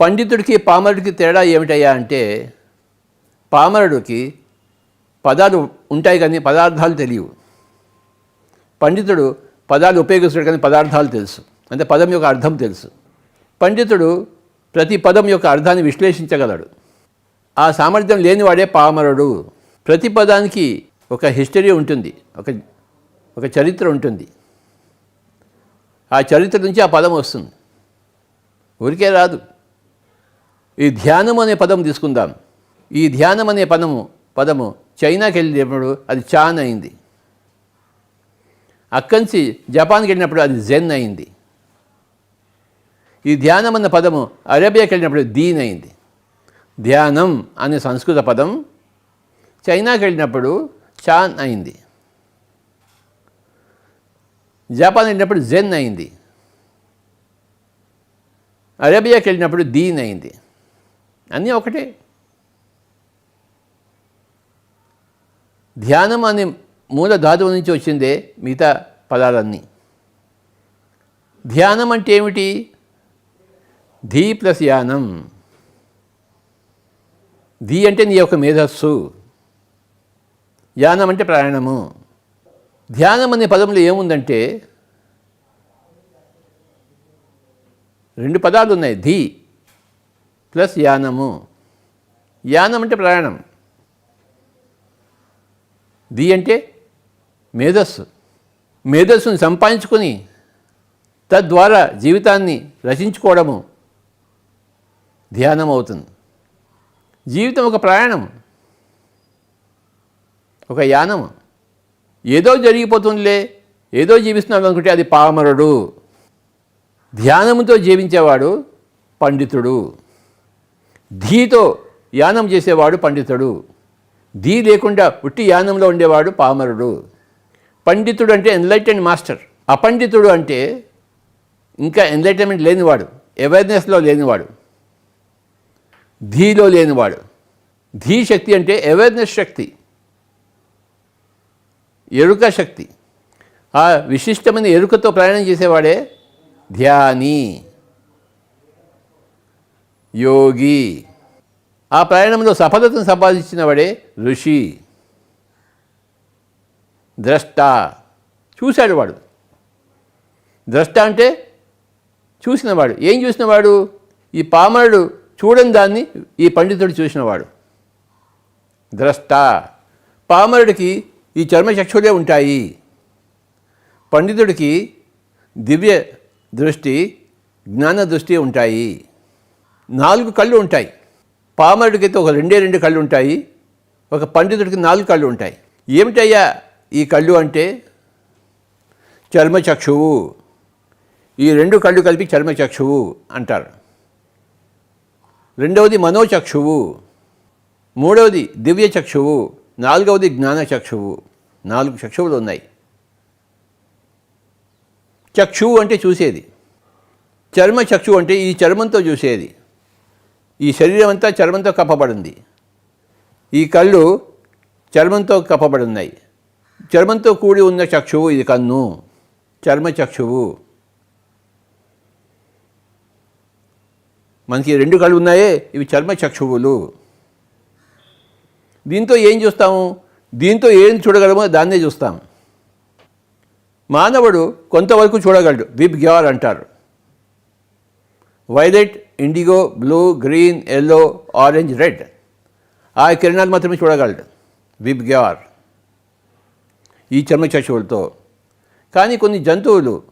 పండితుడికి పామరుడికి తేడా ఏమిటయ్యా అంటే పామరుడికి పదాలు ఉంటాయి కానీ పదార్థాలు తెలియవు. పండితుడు పదాలు ఉపయోగిస్తాడు కానీ పదార్థాలు తెలుసు. అంటే పదం యొక్క అర్థం తెలుసు. పండితుడు ప్రతి పదం యొక్క అర్థాన్ని విశ్లేషించగలడు. ఆ సామర్థ్యం లేనివాడే పామరుడు. ప్రతి పదానికి ఒక హిస్టరీ ఉంటుంది. ఒక ఒక చరిత్ర ఉంటుంది. ఆ చరిత్ర నుంచి ఆ పదం వస్తుంది. ఊరికే రాదు. ఈ ధ్యానం అనే పదం తీసుకుందాం. ఈ ధ్యానం అనే పదము పదము చైనాకి వెళ్ళినప్పుడు అది చాన్ అయింది. అక్కడి జపాన్కి వెళ్ళినప్పుడు అది జెన్ అయింది. ఈ ధ్యానం అన్న పదము అరేబియాకి వెళ్ళినప్పుడు దీన్ అయింది. ధ్యానం అనే సంస్కృత పదం చైనాకి వెళ్ళినప్పుడు చాన్ అయింది. జపాన్ వెళ్ళినప్పుడు జెన్ అయింది. అరేబియాకి వెళ్ళినప్పుడు దీన్ అయింది. అన్నీ ఒకటే. ధ్యానం అనే మూల ధాతువు నుంచి వచ్చిందే మిగతా పదాలన్నీ. ధ్యానం అంటే ఏమిటి? ధీ ప్లస్ యానం. ధీ అంటే నీ యొక్క మేధస్సు. యానం అంటే ప్రయాణము ధ్యానం అనే పదంలో ఏముందంటే రెండు పదాలు ఉన్నాయి ధీ. Plus annum. యానం అంటే ప్రయాణం. ది అంటే మేధస్సు. మేధస్సును సంపాదించుకొని తద్వారా జీవితాన్ని రచించుకోవడము ధ్యానం అవుతుంది జీవితం ఒక ప్రయాణం. ఒక యానం ఏదో జరిగిపోతుందిలే ఏదో జీవిస్తున్నాం అనుకుంటే అది పామరుడు. ధ్యానముతో జీవించేవాడు పండితుడు. ధీతో యానం చేసేవాడు పండితుడు. ధీ లేకుండా ఉట్టి యానంలో ఉండేవాడు పామరుడు. పండితుడు అంటే ఎన్లైటెండ్ మాస్టర్ అపండితుడు అంటే ఇంకా ఎన్లైటన్మెంట్ లేనివాడు అవేర్నెస్లో లేనివాడు. ధీలో లేనివాడు. ధీ శక్తి అంటే అవేర్నెస్ శక్తి. ఎరుక శక్తి. ఆ విశిష్టమైన ఎరుకతో ప్రయాణం చేసేవాడే ధ్యాని. యోగి. ఆ ప్రయాణంలో సఫలతను సంపాదించిన వాడే ఋషి. ద్రష్ట. చూశాడు వాడు. ద్రష్ట అంటే చూసినవాడు. ఏం చూసినవాడు? ఈ పామరుడు చూడని దాన్ని ఈ పండితుడు చూసినవాడు. ద్రష్ట. పామరుడికి ఈ చర్మచక్షులే ఉంటాయి. పండితుడికి దివ్య దృష్టి జ్ఞాన దృష్టి ఉంటాయి. నాలుగు కళ్ళు ఉంటాయి. పామరుడికి అయితే ఒక రెండే రెండు కళ్ళు ఉంటాయి. ఒక పండితుడికి నాలుగు కళ్ళు ఉంటాయి. ఏమిటయ్యా ఈ కళ్ళు అంటే? చర్మచక్షువు. ఈ రెండు కళ్ళు కలిపి చర్మచక్షువు అంటారు. రెండవది మనోచక్షువు. మూడవది దివ్య చక్షువు నాలుగవది జ్ఞాన చక్షువు నాలుగు చక్షువులు ఉన్నాయి. చక్షువు అంటే చూసేది. చర్మ చక్షువు అంటే ఈ చర్మంతో చూసేది. ఈ శరీరం అంతా చర్మంతో కప్పబడింది. ఈ కళ్ళు చర్మంతో కప్పబడి ఉన్నాయి చర్మంతో కూడి ఉన్న చక్షువు ఇది కన్ను. చర్మ చక్షువు. మనకి రెండు కళ్ళు ఉన్నాయే ఇవి చర్మ చక్షువులు. దీంతో ఏం చూస్తాము? దీంతో ఏం చూడగలమో దాన్నే చూస్తాం. మానవుడు కొంతవరకు చూడగలడు విబ్ గ్యార్ అంటారు. Violet indigo blue green yellow orange red ఆ కిరణాలు మాత్రమే చూడగలడు. విబ్ గ్యార్ ఈ చర్మ కానీ కొన్ని జంతువులు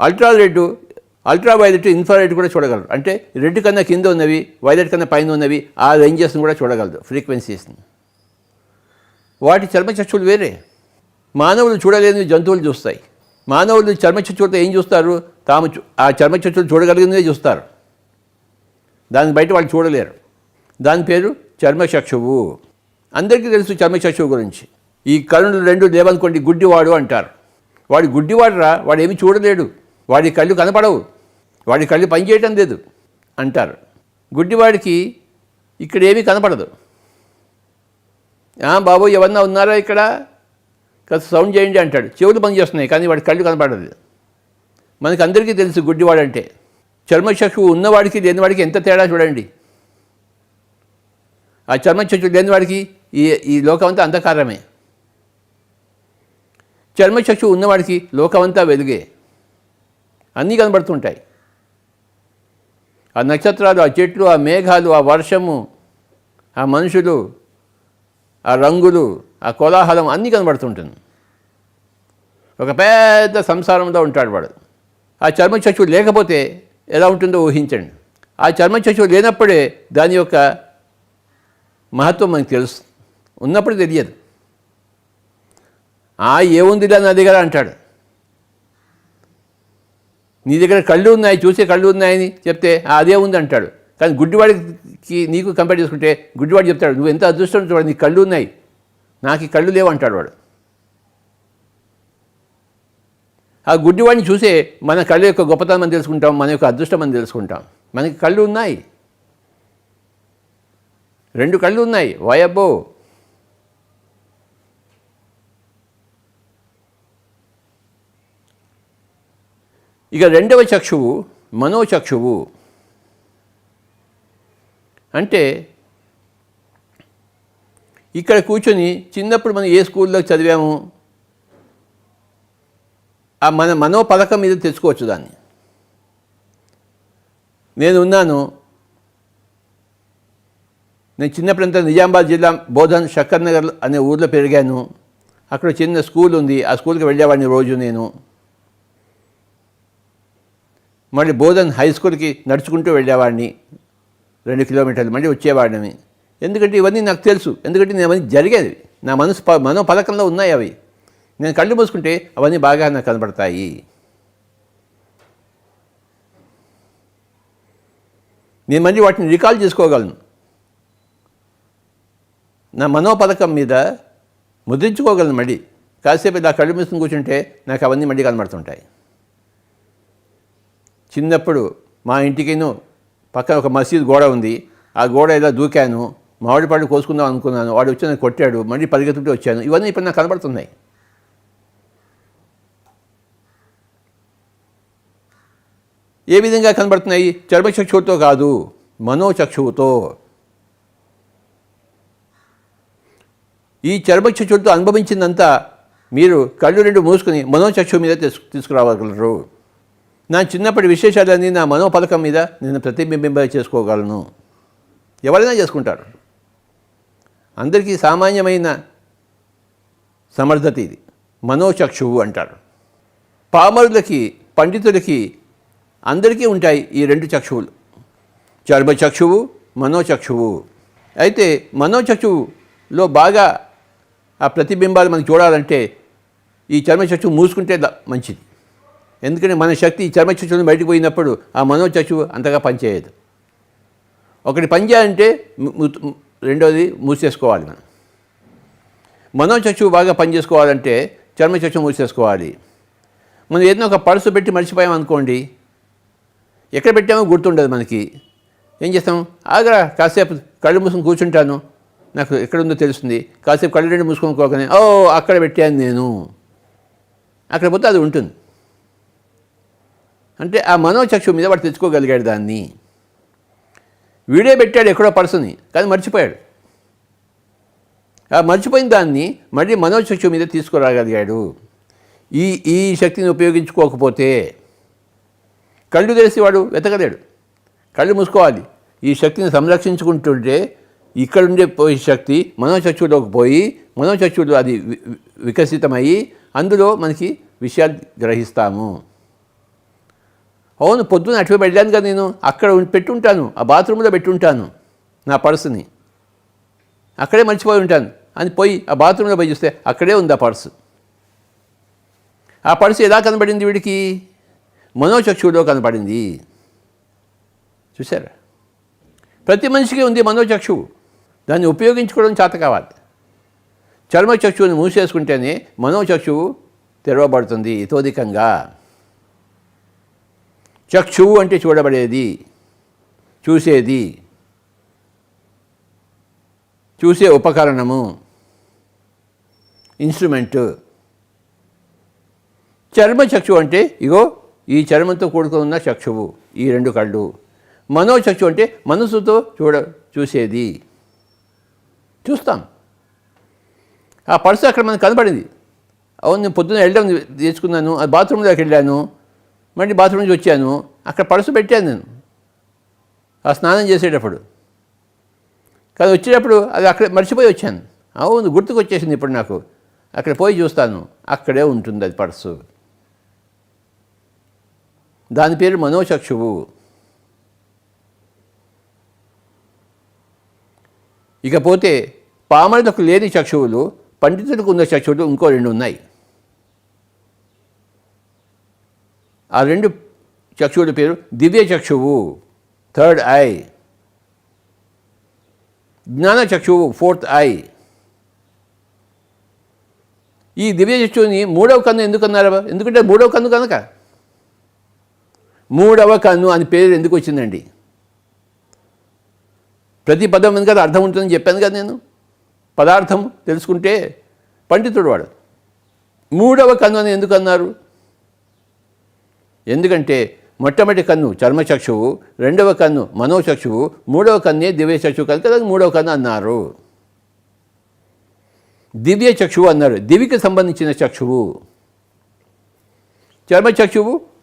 ultra red ultraviolet infrared కూడా చూడగలరు. అంటే రెడ్ కన్నా కింద ఉన్నవి వైలెట్ కన్నా పైన ఉన్నవి ఆ రేంజెస్ని కూడా చూడగలదు ఫ్రీక్వెన్సీస్ని. వాటి చర్మచక్షులు వేరే. మానవులు చూడలేని జంతువులు చూస్తాయి. మానవులు చర్మచక్షులతో ఏం చూస్తారు? తాము ఆ చర్మచక్షులు చూడగలిగినవే చూస్తారు. దాని బయట వాళ్ళు చూడలేరు. దాని పేరు చర్మచక్షువు. అందరికీ తెలుసు చర్మచక్షువు గురించి. ఈ కళ్ళు రెండు లేవనుకోండి గుడ్డివాడు అంటారు. వాడి గుడ్డివాడురా వాడు ఏమి చూడలేడు. వాడి కళ్ళు కనపడవు. వాడి కళ్ళు పనిచేయటం లేదు అంటారు. గుడ్డివాడికి ఇక్కడ ఏమీ కనపడదు. బాబు ఎవరన్నా ఉన్నారా ఇక్కడ? కాస్త సౌండ్ చేయండి అంటాడు. చెవులు పని చేస్తున్నాయి కానీ వాడి కళ్ళు కనపడదు మనకు అందరికీ తెలుసు గుడ్డివాడంటే. చర్మచక్షువు ఉన్నవాడికి లేనివాడికి ఎంత తేడా చూడండి. ఆ చర్మచక్షువు లేనివాడికి ఈ ఈ లోకమంతా అంధకారమే. చర్మచక్షువు ఉన్నవాడికి లోకమంతా వెలుగే. అన్నీ కనబడుతుంటాయి. ఆ నక్షత్రాలు ఆ చెట్లు ఆ మేఘాలు ఆ వర్షము ఆ మనుషులు ఆ రంగులు ఆ కోలాహలం అన్నీ కనబడుతుంటుంది. ఒక పెద్ద సంసారంలో ఉంటాడు వాడు. ఆ చర్మచక్షువు లేకపోతే ఎలా ఉంటుందో ఊహించండి. ఆ చర్మచక్షువు లేనప్పుడే దాని యొక్క మహత్వం మనకు తెలుసు. ఉన్నప్పుడు తెలియదు. ఆ ఏముందిలా నా దగ్గర అంటాడు. నీ దగ్గర కళ్ళు ఉన్నాయి చూసే కళ్ళు ఉన్నాయని చెప్తే అదే ఉంది అంటాడు. కానీ గుడ్డివాడికి నీకు కంపేర్ చేసుకుంటే గుడ్డివాడు చెప్తాడు నువ్వు ఎంత అదృష్టం చూడాలి నీ కళ్ళు ఉన్నాయి. నాకు ఈ కళ్ళు లేవు అంటాడు వాడు. ఆ గుడ్డివాడిని చూసే మన కళ్ళ యొక్క గొప్పతనం అని తెలుసుకుంటాం మన యొక్క అదృష్టం అని తెలుసుకుంటాం. మనకి కళ్ళు ఉన్నాయి. రెండు కళ్ళు ఉన్నాయి. వాయబ్బో ఇక రెండవ చక్షువు మనోచక్షువు. అంటే ఇక్కడ కూర్చొని చిన్నప్పుడు మనం ఏ స్కూల్లో చదివాము? ఆ మన మనోపలకం మీద తెచ్చుకోవచ్చు దాన్ని. నేను ఉన్నాను. నేను చిన్నప్పుడంతా నిజామాబాద్ జిల్లా బోధన్ శక్కర్ నగర్ అనే ఊర్లో పెరిగాను. అక్కడ చిన్న స్కూల్ ఉంది. ఆ స్కూల్కి వెళ్ళేవాడిని రోజు నేను. మళ్ళీ బోధన్ హై స్కూల్కి నడుచుకుంటూ వెళ్ళేవాడిని. రెండు కిలోమీటర్లు మళ్ళీ వచ్చేవాడిని. ఎందుకంటే ఇవన్నీ నాకు తెలుసు. ఎందుకంటే నేను అవన్నీ జరిగేది నా మనసు ప- మనో పథకంలో ఉన్నాయి అవి. నేను కళ్ళు మూసుకుంటే అవన్నీ బాగా నాకు కనబడతాయి. నేను మళ్ళీ వాటిని రికాల్ చేసుకోగలను. నా మనోపథకం మీద ముద్రించుకోగలను మళ్ళీ. కాసేపు ఇలా కళ్ళు మూసుకుని కూర్చుంటే నాకు అవన్నీ మళ్ళీ కనబడుతుంటాయి. చిన్నప్పుడు మా ఇంటికిను పక్కన ఒక మసీద్ గోడ ఉంది. ఆ గోడ ఇలా దూకాను. మామిడి పళ్ళు కోసుకుందాం అనుకున్నాను. వాడు వచ్చి నన్ను కొట్టాడు. మళ్ళీ పరిగెత్తుకుంటూ వచ్చాను. ఇవన్నీ ఇప్పుడు నాకు కనబడుతున్నాయి. ఏ విధంగా కనబడుతున్నాయి? చర్మచక్షువుతో కాదు మనోచక్షువుతో. ఈ చర్మచక్షువుతో అనుభవించిందంతా మీరు కళ్ళు రెండు మూసుకుని మనోచక్షువు మీద తీసుకు తీసుకురావగలరు నా చిన్నప్పటి విశేషాలన్నీ నా మనోపలకం మీద నేను ప్రతిబింబింప చేసుకోగలను. ఎవరైనా చేసుకుంటారు. అందరికీ సామాన్యమైన సమర్థత ఇది. మనోచక్షువు అంటారు. పామరులకి పండితులకి అందరికీ ఉంటాయి ఈ రెండు చక్షువులు. చర్మచక్షువు మనోచక్షువు అయితే మనోచక్షువులో బాగా ఆ ప్రతిబింబాలు మనం చూడాలంటే ఈ చర్మచక్షువు మూసుకుంటే మంచిది. ఎందుకంటే మన శక్తి ఈ చర్మచక్షువుని బయటకు పోయినప్పుడు ఆ మనోచక్షువు అంతగా పనిచేయదు. ఒకటి పనిచేయాలంటే రెండోది మూసేసుకోవాలి మనం. మనోచక్షువు బాగా పనిచేసుకోవాలంటే చర్మచక్షువు మూసేసుకోవాలి. మనం ఏదైనా ఒక పర్సు పెట్టి మర్చిపోయాం అనుకోండి ఎక్కడ పెట్టామో గుర్తుండదు మనకి. ఏం చేస్తాం? ఆగ్రా కాసేపు కళ్ళు మూసుకొని కూర్చుంటాను. నాకు ఎక్కడుందో తెలుస్తుంది. కాసేపు కళ్ళు రెండు మూసుకొని ఓ అక్కడ పెట్టాను నేను. అక్కడ పోతే అది ఉంటుంది. అంటే ఆ మనోచక్షు మీద వాడు తెచ్చుకోగలిగాడు దాన్ని. వీడే పెట్టాడు ఎక్కడో పర్సన్ని కానీ మర్చిపోయాడు. ఆ మర్చిపోయిన దాన్ని మళ్ళీ మనోచక్షు మీద తీసుకురాగలిగాడు. ఈ ఈ శక్తిని ఉపయోగించుకోకపోతే కళ్ళు తెరిసి వాడు వెతకలేడు. కళ్ళు మూసుకోవాలి. ఈ శక్తిని సంరక్షించుకుంటుంటే ఇక్కడుండే పోయే శక్తి మనోచక్షువులోకి పోయి మనోచక్షువులు అది వి- వికసితమయ్యి అందులో మనకి విషయాలు గ్రహిస్తాము. అవును పొద్దున అటువే వెళ్ళాను కదా నేను. అక్కడ పెట్టుంటాను. ఆ బాత్రూంలో పెట్టుంటాను నా పర్సుని. అక్కడే మర్చిపోయి ఉంటాను. అని పోయి ఆ బాత్రూంలో పోయి చూస్తే అక్కడే ఉంది ఆ పర్సు. ఆ పర్సు ఎలా కనబడింది వీడికి? మనోచక్షువులో కనబడింది చూసారా ప్రతి మనిషికి ఉంది మనోచక్షువు. దాన్ని ఉపయోగించుకోవడం చేత కావాలి. చర్మచక్షువుని మూసేసుకుంటేనే మనోచక్షువు తెరవబడుతుంది ఇతోధికంగా. చక్షువు అంటే చూడబడేది చూసేది చూసే ఉపకరణము ఇన్స్ట్రుమెంటు. చర్మచక్షు అంటే ఇగో ఈ చర్మంతో కూడుకుని ఉన్న చక్షువు ఈ రెండు కళ్ళు. మనోచక్షు అంటే మనసుతో చూడ చూసేది. చూస్తాం. ఆ పర్సు అక్కడ మనకు కనపడింది. అవును నేను పొద్దున్న వెళ్ళడం తెచ్చుకున్నాను అది బాత్రూమ్ దగ్గరికి వెళ్ళాను మళ్ళీ బాత్రూమ్ నుంచి వచ్చాను అక్కడ పర్సు పెట్టాను నేను. ఆ స్నానం చేసేటప్పుడు. కానీ వచ్చేటప్పుడు అది అక్కడ మర్చిపోయి వచ్చాను. అవును గుర్తుకు వచ్చేసింది ఇప్పుడు నాకు. అక్కడ పోయి చూస్తాను. అక్కడే ఉంటుంది అది పర్సు. దాని పేరు మనోచక్షువు. ఇకపోతే పామరులకు లేని చక్షువులు పండితులకు ఉన్న చక్షువులు ఇంకో రెండు ఉన్నాయి. ఆ రెండు చక్షువుల పేరు దివ్య చక్షువు థర్డ్ ఐ. జ్ఞాన చక్షువు ఫోర్త్ ఐ. ఈ దివ్య చక్షువుని మూడవ కన్ను ఎందుకన్నారు? ఎందుకంటే మూడవ కన్ను కనుక మూడవ కన్ను అని పేరు ఎందుకు వచ్చిందండి? ప్రతి పదం వెనుక అర్థం ఉంటుందని చెప్పాను కదా నేను. పదార్థం తెలుసుకుంటే పండితుడు వాడు. మూడవ కన్ను అని ఎందుకు అన్నారు? ఎందుకంటే మొట్టమొదటి కన్ను చర్మచక్షువు రెండవ కన్ను మనోచక్షువు మూడవ కన్నే దివ్య చక్షువు కనుక దానికి మూడవ కన్ను అన్నారు. దివ్య చక్షువు అన్నారు. దివికి సంబంధించిన చక్షువు. చర్మచక్షువు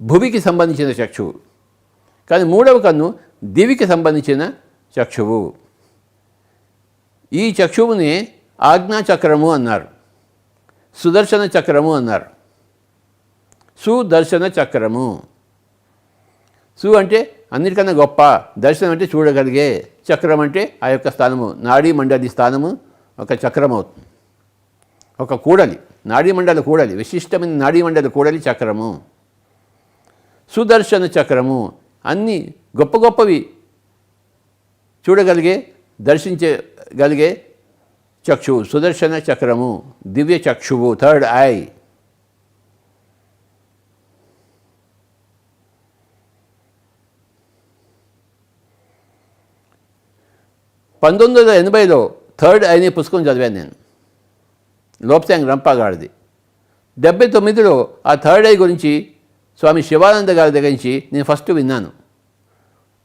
భువికి సంబంధించిన చక్షువు. కానీ మూడవ కన్ను దివికి సంబంధించిన చక్షువు. ఈ చక్షువుని ఆజ్ఞా చక్రము అన్నారు. సుదర్శన చక్రము అన్నారు. సుదర్శన చక్రము. సు అంటే అన్నిటికన్నా గొప్ప. దర్శనం అంటే చూడగలిగే చక్రం అంటే ఆ యొక్క స్థానము. నాడీ మండలి స్థానము ఒక చక్రం అవుతుంది ఒక కూడలి. నాడీ మండలి కూడలి. విశిష్టమైన నాడీ మండలి కూడలి చక్రము. సుదర్శన చక్రము అన్ని గొప్ప గొప్పవి చూడగలిగే దర్శించగలిగే చక్షువు సుదర్శన చక్రము దివ్య చక్షువు థర్డ్ ఐ. పంతొమ్మిది వందల ఎనభైలో థర్డ్ ఐని పుస్తకం చదివాను నేను. లోప్సాంగ్ రంపాగాడిది. డెబ్బై తొమ్మిదిలో ఆ థర్డ్ ఐ గురించి స్వామి శివానంద గారి దగ్గర నుంచి నేను ఫస్ట్ విన్నాను.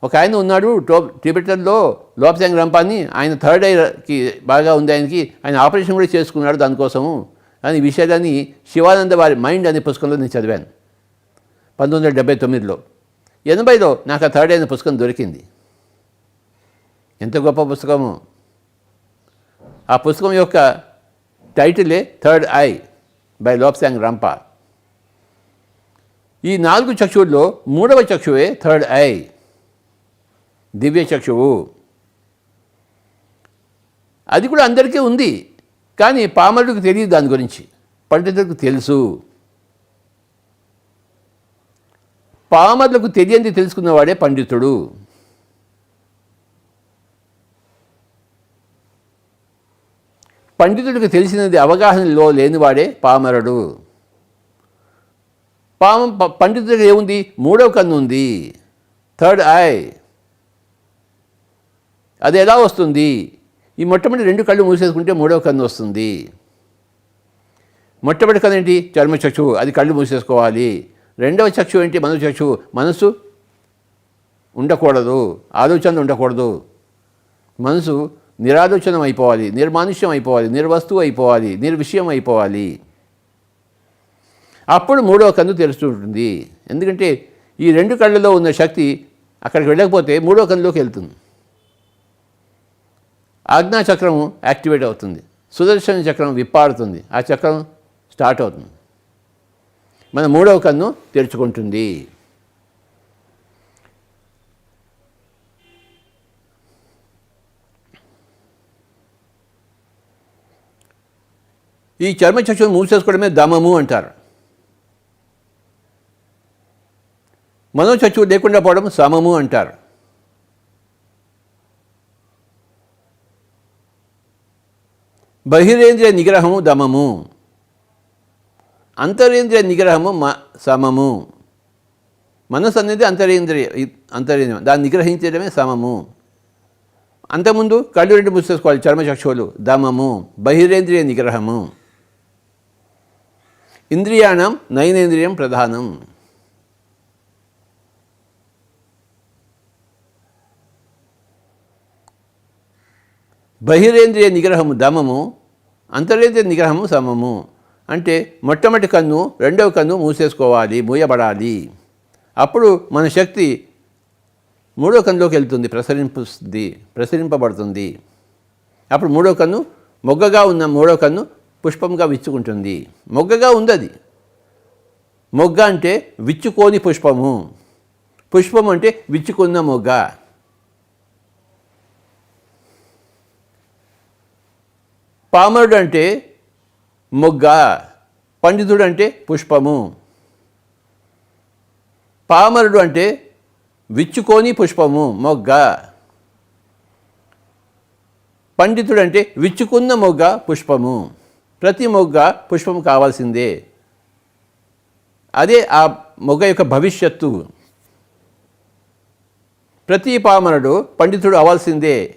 ఒక ఆయన ఉన్నాడు టో టిబెటన్లో లోప్సాంగ్ రంపాన్ని ఆయన థర్డ్ ఐకి బాగా ఉంది ఆయనకి ఆయన ఆపరేషన్ కూడా చేసుకున్నాడు దానికోసము. అని విషయాన్ని శివానంద వారి మైండ్ అనే పుస్తకంలో నేను చదివాను. పంతొమ్మిది వందల డెబ్బై తొమ్మిదిలో. ఎనభైలో నాకు ఆ థర్డ్ అయిన పుస్తకం దొరికింది. ఎంత గొప్ప పుస్తకము. ఆ పుస్తకం యొక్క టైటిలే third eye by Lobsang Rampa. ఈ నాలుగు చక్షువుల్లో మూడవ చక్షువే థర్డ్ ఐ. దివ్య చక్షువు. అది కూడా అందరికీ ఉంది కానీ పామరుడికి తెలియదు దాని గురించి. పండితులకు తెలుసు. పామరులకు తెలియంది తెలుసుకున్నవాడే పండితుడు. పండితుడికి తెలిసినది అవగాహనలో లేనివాడే పామరుడు. పామ ప- పండితుడికి ఏముంది? మూడవ కన్ను ఉంది. Third eye. అది ఎలా వస్తుంది? ఈ మొట్టమొదటి రెండు కళ్ళు మూసేసుకుంటే మూడవ కన్ను వస్తుంది. మొట్టమొదటి కన్ను ఏంటి? చర్మచక్షువు అది కళ్ళు మూసేసుకోవాలి. రెండవ చక్షు ఏంటి? మనసు మనసు ఉండకూడదు. ఆలోచన ఉండకూడదు. మనసు నిరాలోచనం అయిపోవాలి నిర్మానుష్యం అయిపోవాలి నిర్వస్తువు అయిపోవాలి నిర్విషయం అయిపోవాలి అప్పుడు మూడవ కన్ను తెరుస్తుంటుంది ఎందుకంటే ఈ రెండు కళ్ళలో ఉన్న శక్తి అక్కడికి వెళ్ళకపోతే మూడో కన్నులోకి వెళ్తుంది. ఆజ్ఞా చక్రం యాక్టివేట్ అవుతుంది. సుదర్శన చక్రం విప్పాడుతుంది ఆ చక్రం స్టార్ట్ అవుతుంది. మన మూడవ కన్ను తెరుచుకుంటుంది. ఈ చర్మచక్షును మూసేసుకోవడమే దమము అంటారు. మనోచక్షువు లేకుండా పోవడం సమము అంటారు. బహిరేంద్రియ నిగ్రహము దమము. అంతరేంద్రియ నిగ్రహము మ సమము. మనసు అనేది అంతరేంద్రియ అంతరేంద్రియం. దాన్ని నిగ్రహించడమే సమము. అంతకుముందు కళ్ళు రెండు మూసేసుకోవాలి చర్మచక్షువులు. దమము బహిరేంద్రియ నిగ్రహము. ఇంద్రియాణం నయనేంద్రియం ప్రధానం. బహిరేంద్రియ నిగ్రహము దమము అంతరేంద్రియ నిగ్రహము సమము. అంటే మొట్టమొదటి కన్ను రెండవ కన్ను మూసేసుకోవాలి మూయబడాలి. అప్పుడు మన శక్తి మూడో కన్నులోకి వెళ్తుంది ప్రసరింపుస్తుంది ప్రసరింపబడుతుంది. అప్పుడు మూడో కన్ను మొగ్గగా ఉన్న మూడో కన్ను పుష్పంగా విచ్చుకుంటుంది. మొగ్గగా ఉంది అది మొగ్గ అంటే విచ్చుకోని పుష్పము. పుష్పం అంటే విచ్చుకున్న మొగ్గ. పామరుడు అంటే మొగ్గ పండితుడు అంటే పుష్పము. పామరుడు అంటే విచ్చుకోని పుష్పము మొగ్గ. పండితుడు అంటే విచ్చుకున్న మొగ్గ పుష్పము. ప్రతి మొగ్గ పుష్పము కావాల్సిందే. అదే ఆ మొగ్గ యొక్క భవిష్యత్తు. ప్రతి పామరుడు పండితుడు అవ్వాల్సిందే.